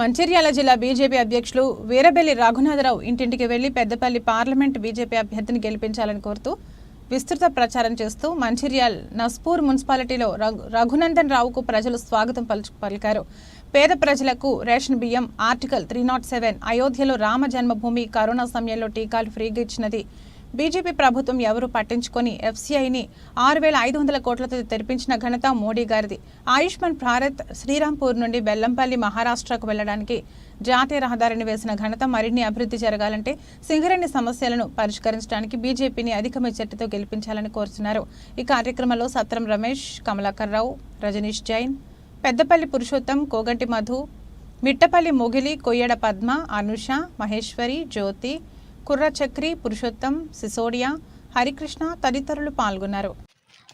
మంచిర్యాల జిల్లా బీజేపీ అధ్యక్షులు వీరబెల్లి రఘునాథరావు ఇంటింటికి వెళ్ళి పెద్దపల్లి పార్లమెంట్ బీజేపీ అభ్యర్థిని గెలిపించాలని కోరుతూ విస్తృత ప్రచారం చేస్తూ మంచిర్యాల్ నస్పూర్ మున్సిపాలిటీలో రఘు రఘునందన్ రావుకు ప్రజలు స్వాగతం పలికారు. పేద ప్రజలకు రేషన్ బియ్యం ఆర్టికల్ త్రీ నాట్ సెవెన్ అయోధ్యలో రామ జన్మభూమి కరోనా సమయంలో టీకాలు ఫ్రీగా ఇచ్చినది బీజేపీ ప్రభుత్వం ఎవరూ పట్టించుకొని ఎఫ్సీఐని ఆరు వేల ఐదు వందల కోట్లతో తెరిపించిన ఘనత మోడీ గారిది. ఆయుష్మాన్ భారత్ శ్రీరాంపూర్ నుండి బెల్లంపల్లి మహారాష్ట్రకు వెళ్ళడానికి జాతీయ రహదారిని వేసిన ఘనత మరిన్ని అభివృద్ధి జరగాలంటే సింగరేణి సమస్యలను పరిష్కరించడానికి బీజేపీని అధిక మెజార్టీతో గెలిపించాలని కోరుతున్నారు. ఈ కార్యక్రమంలో సత్రం రమేష్ కమలాకర్ రావు రజనీష్ జైన్ పెద్దపల్లి పురుషోత్తం కోగంటి మధు మిట్టపల్లి మొగిలి కొయ్యడ పద్మ అనుష మహేశ్వరి జ్యోతి కుర్రచక్రి పురుషోత్తం సిసోడియా హరికృష్ణ తదితరులు పాల్గొన్నారు.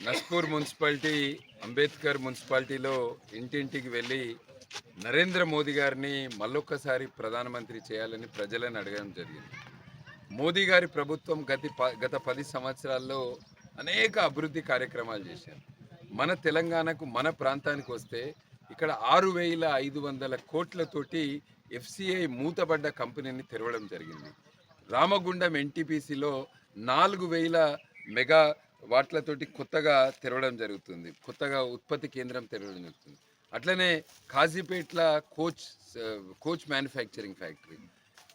నస్పూర్ మున్సిపాలిటీ అంబేద్కర్ మున్సిపాలిటీలో ఇంటింటికి వెళ్ళి నరేంద్ర మోదీ గారిని మళ్ళొక్కసారి ప్రధానమంత్రి చేయాలని ప్రజలను అడగడం జరిగింది. మోదీ గారి ప్రభుత్వం గతి ప- గత పది సంవత్సరాల్లో అనేక అభివృద్ధి కార్యక్రమాలు చేశారు. మన తెలంగాణకు మన ప్రాంతానికి వస్తే ఇక్కడ ఆరు వేల ఐదు వందల కోట్లతోటి ఎఫ్సిఐ మూతబడ్డ కంపెనీని తెరవడం జరిగింది. రామగుండం ఎన్టీపీసీలో నాలుగు వేల మెగా వాట్లతోటి కొత్తగా తెరవడం జరుగుతుంది. కొత్తగా ఉత్పత్తి కేంద్రం తెరవడం జరుగుతుంది. అట్లనే కాజీపేట్ల కోచ్ కోచ్ మ్యానుఫ్యాక్చరింగ్ ఫ్యాక్టరీ.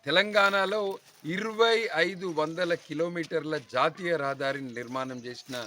తెలంగాణలో ఇరవై ఐదు వందల కిలోమీటర్ల జాతీయ రహదారిని నిర్మాణం చేసిన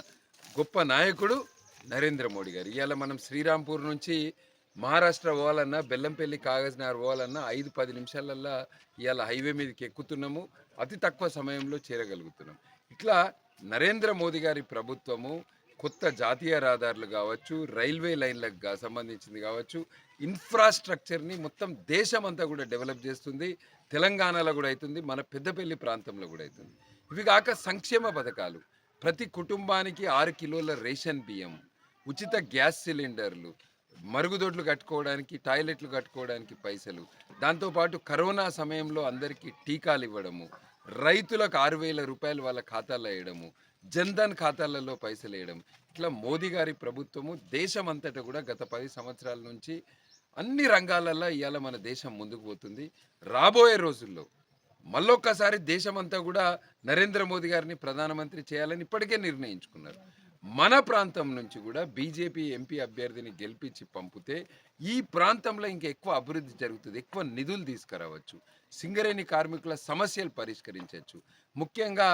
గొప్ప నాయకుడు నరేంద్ర మోడీ గారు. ఇవాళ మనం శ్రీరాంపూర్ నుంచి మహారాష్ట్ర పోవాలన్నా బెల్లంపల్లి కాగజ్నగర్ పోవాలన్నా ఐదు పది నిమిషాలల్లో ఇవాళ హైవే మీదకి ఎక్కుతున్నాము. అతి తక్కువ సమయంలో చేరగలుగుతున్నాం. ఇట్లా నరేంద్ర మోదీ గారి ప్రభుత్వము కొత్త జాతీయ రహదారులు కావచ్చు రైల్వే లైన్లకు సంబంధించింది కావచ్చు ఇన్ఫ్రాస్ట్రక్చర్ని మొత్తం దేశం అంతా కూడా డెవలప్ చేస్తుంది. తెలంగాణలో కూడా అవుతుంది మన పెద్దపల్లి ప్రాంతంలో కూడా అవుతుంది. ఇవి కాక సంక్షేమ పథకాలు. ప్రతి కుటుంబానికి ఆరు కిలోల రేషన్ బియ్యం ఉచిత గ్యాస్ సిలిండర్లు మరుగుదొడ్లు కట్టుకోవడానికి టాయిలెట్లు కట్టుకోవడానికి పైసలు దాంతోపాటు కరోనా సమయంలో అందరికీ టీకాలు ఇవ్వడము రైతులకు ఆరు వేల రూపాయలు వాళ్ళ ఖాతాలో వేయడము జన్ధన్ ఖాతాలలో పైసలు వేయడం ఇట్లా మోదీ గారి ప్రభుత్వము దేశం అంతటా కూడా గత పది సంవత్సరాల నుంచి అన్ని రంగాలలో ఇవాళ మన దేశం ముందుకు పోతుంది. రాబోయే రోజుల్లో మళ్ళొక్కసారి దేశమంతా కూడా నరేంద్ర మోదీ గారిని ప్రధానమంత్రి చేయాలని ఇప్పటికే నిర్ణయించుకున్నారు. మన ప్రాంతం నుంచి కూడా బీజేపీ ఎంపీ అభ్యర్థిని గెలిపించి పంపితే ఈ ప్రాంతంలో ఇంకా ఎక్కువ అభివృద్ధి జరుగుతుంది ఎక్కువ నిధులు తీసుకురావచ్చు సింగరేణి కార్మికుల సమస్యలు పరిష్కరించవచ్చు. ముఖ్యంగా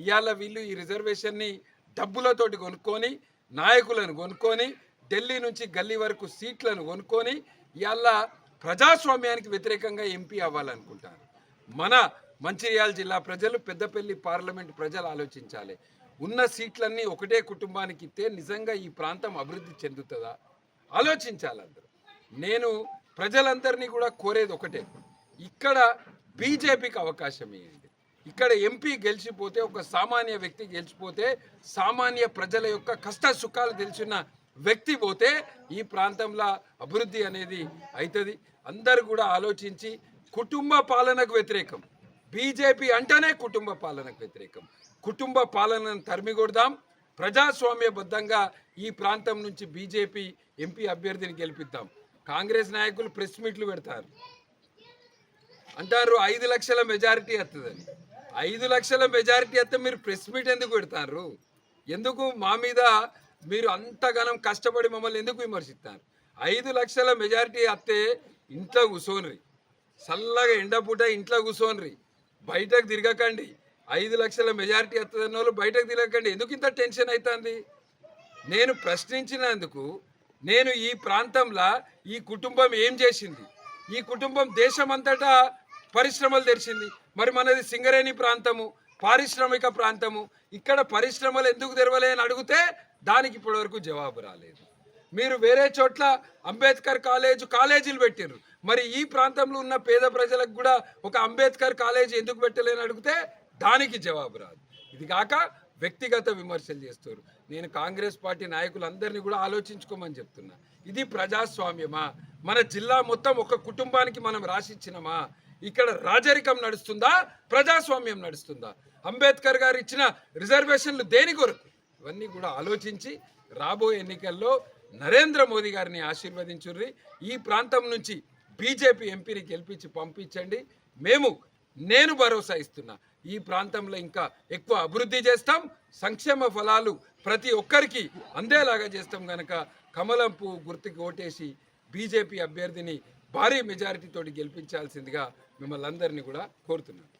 ఇవాళ వీళ్ళు ఈ రిజర్వేషన్ని డబ్బులతోటి కొనుక్కొని నాయకులను కొనుక్కొని ఢిల్లీ నుంచి గల్లీ వరకు సీట్లను కొనుక్కొని ఇవాళ ప్రజాస్వామ్యానికి వ్యతిరేకంగా ఎంపీ అవ్వాలనుకుంటారు. మన మంచిర్యాల జిల్లా ప్రజలు పెద్దపల్లి పార్లమెంట్ ప్రజలు ఆలోచించాలి. ఉన్న సీట్లన్నీ ఒకటే కుటుంబానికి ఇస్తే నిజంగా ఈ ప్రాంతం అభివృద్ధి చెందుతుందా? ఆలోచించాలి అందరూ. నేను ప్రజలందరినీ కూడా కోరేది ఒకటే. ఇక్కడ బీజేపీకి అవకాశం ఇవ్వండి ఇక్కడ ఎంపీ గెలిచిపోతే ఒక సామాన్య వ్యక్తి గెలిచిపోతే సామాన్య ప్రజల యొక్క కష్ట సుఖాలు తెలిసిన వ్యక్తి పోతే ఈ ప్రాంతంలో అభివృద్ధి అనేది అవుతుంది అందరు కూడా ఆలోచించి కుటుంబ పాలనకు వ్యతిరేకం. బీజేపీ అంటేనే కుటుంబ పాలనకు వ్యతిరేకం. కుటుంబ పాలనను తరిమి కొడదాం ప్రజాస్వామ్యబద్ధంగా ఈ ప్రాంతం నుంచి బీజేపీ ఎంపీ అభ్యర్థిని గెలిపిద్దాం. కాంగ్రెస్ నాయకులు ప్రెస్ మీట్లు పెడతారు. అంటారు ఐదు లక్షల మెజారిటీ వస్తుందని ఐదు లక్షల మెజారిటీ వస్తే మీరు ప్రెస్ మీట్ ఎందుకు పెడతారు? ఎందుకు మా మీద మీరు అంతగానం కష్టపడి మమ్మల్ని ఎందుకు విమర్శిస్తారు? ఐదు లక్షల మెజారిటీ వస్తే ఇంట్లో కూర్చోనరి చల్లగా ఎండపూట ఇంట్లో కూర్చోనరి బయటకు తిరగకండి. ఐదు లక్షల మెజారిటీ వస్తుందన్న వాళ్ళు బయటకు తిరగకండి. ఎందుకు ఇంత టెన్షన్ అవుతుంది నేను ప్రశ్నించినందుకు నేను ఈ ప్రాంతంలో ఈ కుటుంబం ఏం చేసింది? ఈ కుటుంబం దేశమంతటా పరిశ్రమలు తెరిచింది. మరి మనది సింగరేణి ప్రాంతము పారిశ్రామిక ప్రాంతము. ఇక్కడ పరిశ్రమలు ఎందుకు తెరవలే అని అడిగితే దానికి ఇప్పటివరకు జవాబు రాలేదు. మీరు వేరే చోట్ల అంబేద్కర్ కాలేజ్ కాలేజీలు పెట్టారు మరి ఈ ప్రాంతంలో ఉన్న పేద ప్రజలకు కూడా ఒక అంబేద్కర్ కాలేజ్ ఎందుకు పెట్టలేని అడిగితే దానికి జవాబు రాదు. ఇది కాక వ్యక్తిగత విమర్శలు చేస్తారు. నేను కాంగ్రెస్ పార్టీ నాయకులందరినీ కూడా ఆలోచించుకోమని చెప్తున్నా. ఇది ప్రజాస్వామ్యమా? మన జిల్లా మొత్తం ఒక కుటుంబానికి మనం రాసిచ్చినమా? ఇక్కడ రాజరికం నడుస్తుందా? ప్రజాస్వామ్యం నడుస్తుందా? అంబేద్కర్ గారు ఇచ్చిన రిజర్వేషన్లు దేని కొరకు? ఇవన్నీ కూడా ఆలోచించి రాబోయే ఎన్నికల్లో నరేంద్ర మోదీ గారిని ఆశీర్వదించుర్రి. ఈ ప్రాంతం నుంచి బీజేపీ ఎంపీని గెలిపించి పంపించండి. మేము నేను భరోసా ఇస్తున్నా. ఈ ప్రాంతంలో ఇంకా ఎక్కువ అభివృద్ధి చేస్తాం. సంక్షేమ ఫలాలు ప్రతి ఒక్కరికి అందేలాగా చేస్తాం కనుక కమలం పువ్వు గుర్తుకి ఓటేసి బీజేపీ అభ్యర్థిని భారీ మెజారిటీతో గెలిపించాల్సిందిగా మిమ్మల్ని అందరినీ కూడా కోరుతున్నాను.